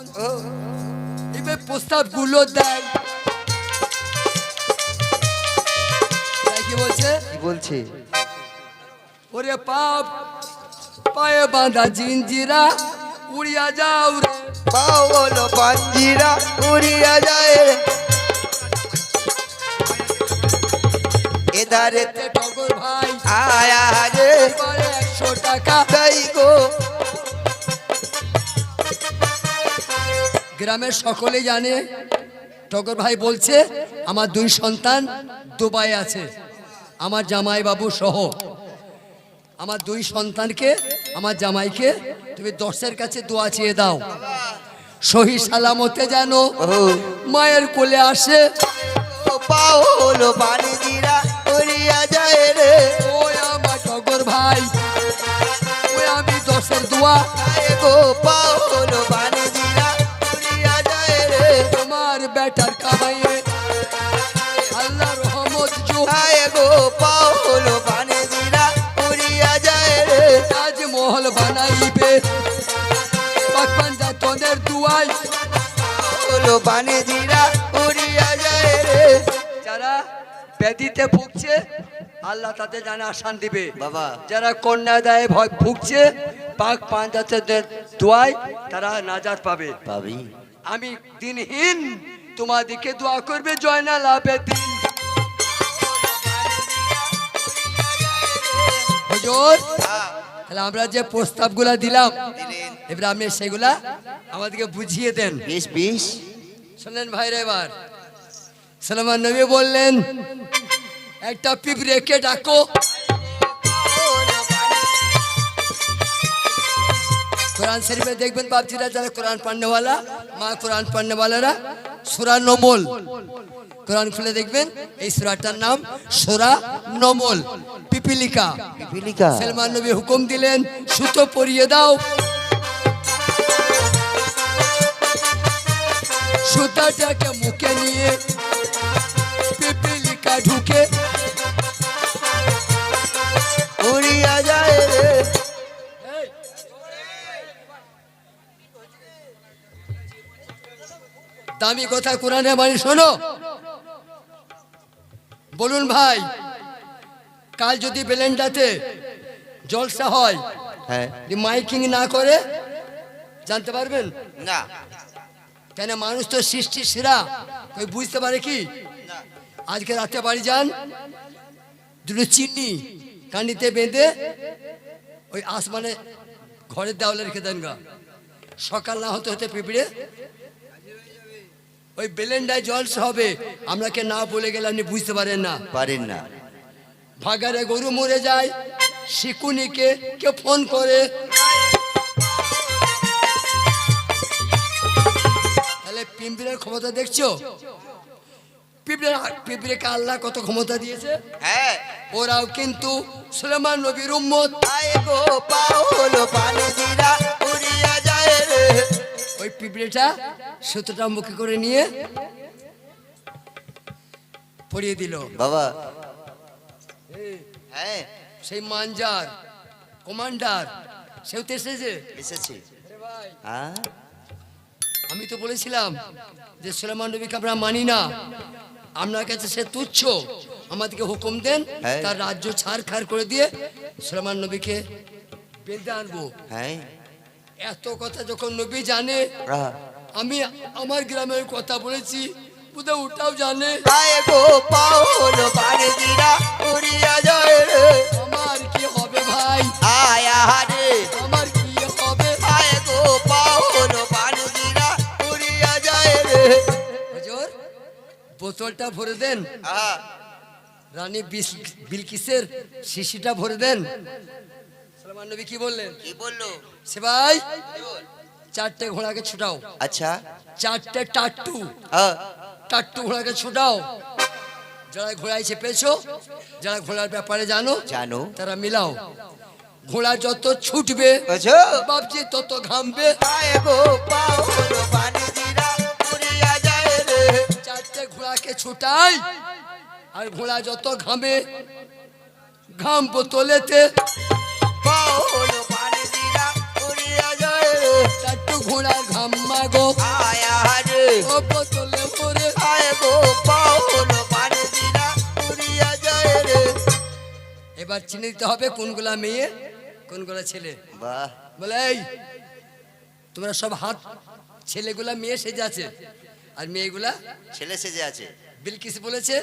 ও এবার প্রস্তাবগুলো দেয়। কি বলছে? কি বলছে? ওরে পাপ পায়ে বাঁধা জিঞ্জিরা উড়িয়া যাও রে। পাও বলো পাঞ্জিরা উড়িয়া যায় রে। টগর ভাই আয়া রে। একশো টাকা। তাই গো। গ্রামের সকলেই জানে। টগর ভাই বলছে আমার দুই সন্তান দুবাই আছে আমার জামাই বাবু সহ। আমার দুই সন্তানকে আমার জামাইকে তুমি দশের কাছে দোয়া চেয়ে দাও। সহি সালামতে যেন ও মায়ের কোলে আসে। ও উড়িয়া যায় রে। আমার টগর ভাই ওই আমি দশের দোয়া। গো পাও হলো বেটার কামাইয়ে আল্লাহ রহমত জো আয় গো পাও হলো পাঞ্জিরা উড়িয়া যায় রে তাজমহল বানাইবে। পাকপান জাতনের দুয়াই হলো পাঞ্জিরা উড়িয়া যায় রে। যারা ব্যাধিতে ভুগছে আল্লাহ তাদের জানে আসান দিবে। বাবা। যারা কন্যা দেয় ভয় ভুগছে পাক পাঞ্জাতের দোয়াই তারা নাজাত পাবে। পাবি। আমি দিনহীন তোমাদিকে দোয়া করবে জয়না লাভে দিন। হুজুর তাহলে আমরা যে প্রস্তাবগুলা দিলাম এবার আপনি সেগুলা আমাদেরকে বুঝিয়ে দেন। বিশ বিশ। শোনেন ভাইরা এবার? সালমান নবী বললেন একটা পিঁপড়েকে ডাকো। কোরআন শরীফে দেখবেন বাপজিরা যারা কোরআন পান্নেওয়ালা মা কোরআন পান্নেওয়ালারা সুরা নমল। কোরআন খুলে দেখবেন এই সুরাটার নাম সুরা নমল। পিপিলিকা। পিপিলিকা। সালমান নবী হুকুম দিলেন সুতো পরিয়ে দাও। সুতাটাকে মুখে নিয়ে পিপিলিকা ঢুকে দামি কথা কোরআনে মানে শোনো। বলুন ভাই কাল যদি বেলেন্ডাতে জলসা হয় হ্যাঁ। মাইকিং না করে জানতে পারবেন? না। কেন মানুষ তো সৃষ্টি সেরা কই বুঝতে পারে কি? আজকে রাতে বাড়ি যান দুটো চিনি কান্ডিতে বেঁধে ওই আসমানে ঘরের দেওয়ালে রেখে দেন গা। সকাল না হতে হতে পিঁপড়ে ওই বেলেন্ডায় জলসা হবে। আমরাকে না বলে গেলে আপনি বুঝতে পারেন না। পারেন না। ভাগারে গরু মরে যায় শিকুনিকে কে ফোন করে। তাহলে পিঁপড়ের ক্ষমতা দেখছ? পিঁপড়ের পিঁপড়েকে আল্লাহ কত ক্ষমতা দিয়েছে? হ্যাঁ। ওরাও কিন্তু সুলেমান নবীর উম্মত। আয় গো পাও হলো পাঞ্জিরা উড়িয়া যায় রে। ওই পিঁপড়েটা সুতোটা মুখে করে নিয়ে পড়িয়ে দিল। বাবা। হ্যাঁ সেই মানজার কমান্ডার সেও তো এসেছে। এসেছি। হ্যাঁ? আমি তো বলেছিলাম যে সুলেমান নবীকে আমরা মানি না। আপনার কাছে সে তুচ্ছ। আমাদেরকে হুকুম দেন হ্যাঁ। তার রাজ্য ছাড় খাড় করে দিয়ে সুলেমান নবীকে বেঁধে আনব। হ্যাঁ। এত কথা যখন নবী জানে আমি আমার গ্রামের কথা বলেছি বোধহয় ওটাও জানে। আমার কি হবে ভাই? আমার কি হবে? আয় গো উড়িয়া যায় রে। হুজুর বোতলটা ভরে দেন। রানী বিস- বিলকিসের শিশিটা ভরে দেন। সালমান নবী কি বললেন? কি বলল? সে ভাই চারটে ঘোড়াকে ছুটাও। আচ্ছা। চারটে টাট্টু। হ্যাঁ। টাট্টু ঘোড়াকে ছুটাও। যারা ঘোড়ায় চেপেছো যারা ঘোড়ার ব্যাপারে জানো জানো। তারা মিলাও। ঘোড়া যত ছুটবে বাপজি তত ঘামবে। চারটে ঘোড়াকে ছুটাই আর ঘোড়া যত ঘামে ঘাম বোতলেতে এবার চিনে দিতে হবে কোনগুলা মেয়ে কোনগুলা ছেলে। বলে এই তোমরা সব হাত ছেলেগুলা মেয়ে সেজে আছে আর মেয়েগুলা ছেলে সেজে আছে। বিলকিস বলেছে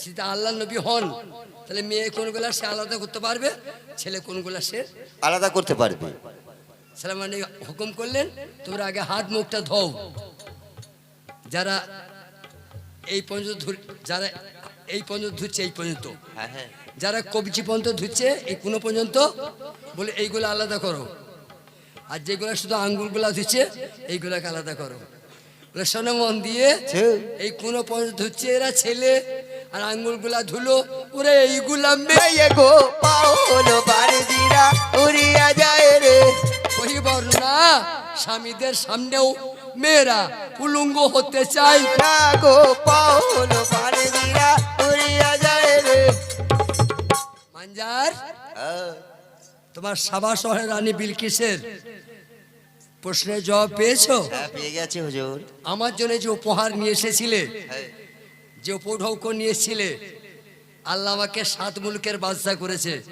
সীতা আল্লাহ নবী হন তাহলে মেয়ে কোনগুলা সে আলাদা করতে পারবে ছেলে কোনগুলা সে আলাদা করতে পারবে। সালাম আলী হুকুম করলেন তোমরা আগে হাত মুখটা ধোও। যারা এই পর্যন্ত যারা এই পর্যন্ত ধুচ্ছে এই পর্যন্ত। হ্যাঁ হ্যাঁ। যারা কবজি পর্যন্ত ধুচ্ছে এই কোনো পর্যন্ত বলে এইগুলো আলাদা করো। আর যেগুলো শুধু আঙ্গুলগুলা ধুচ্ছে এইগুলোকে আলাদা করো। বলে মন দিয়ে এই কোনো পর্যন্ত ধুচ্ছে এরা ছেলে আর আঙ্গুলগুলা ধুলো ওরে এইগুলা মেয়ে গো পাও হলো দিরা উড়িয়া যায় রে। ওই বর্ণনা স্বামীদের সামনেও মেয়েরা উলঙ্গ হতে চায়। না গো পাও হ্যাঁ, তোমার সাবা শহরের রানী বিলকিসের। প্রশ্নের জবাব পেয়েছ? হ্যাঁ পেয়ে গেছে হুজুর। আমার জন্য যে উপহার নিয়ে এসেছিলে হ্যাঁ। যে উপঢৌক নিয়ে এসেছিলে আল্লাহ আমাকে সাত মুলকের বাদশা করেছে।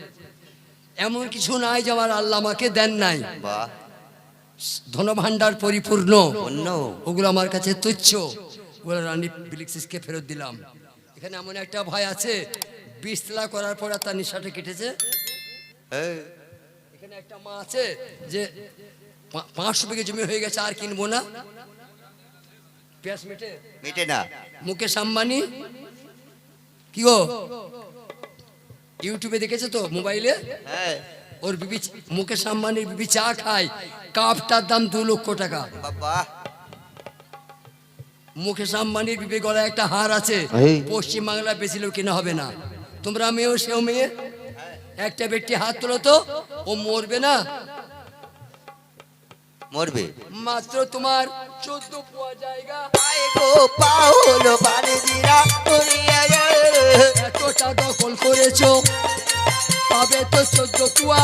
এমন কিছু নাই যে আমার আল্লাহ আমাকে দেন নাই। বাহ। ধনভাণ্ডার পরিপূর্ণ। ওগুলো আমার কাছে তুচ্ছ। ওগুলো রানী বিলিক্সিসকে ফেরত দিলাম। এখানে এমন একটা ভয় আছে বিস্তলা করার পর তার নিশাটা কেটেছে। হ্যাঁ এখানে একটা মা আছে যে পাঁচশো বিঘে জমি হয়ে গেছে আর কিনবো না। পেঁয়াজ মেটে? মিটে না। মুকেশ আম্বানি? কি গো? ইউটিউবে দেখেছে তো মোবাইলে? হ্যাঁ। ওর বিবি মুকেশ আম্বানির বিবি চা খায় কাপটার দাম দু লক্ষ টাকা। বাবা। মুকেশ আম্বানির বিবি গলায় একটা হার আছে এই। পশ্চিম বাংলা বেশি লোক কেনা হবে না। তোমরা মেয়েও সেও মেয়ে। একটা ব্যক্তি হাত তোলো তো ও মরবে না। মরবে। মাত্র তোমার চোদ্দ পোয়া জায়গা। এতটা দখল করেছ পাবে তো চোদ্দ পোয়া।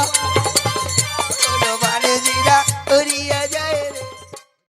উড়িয়া যায়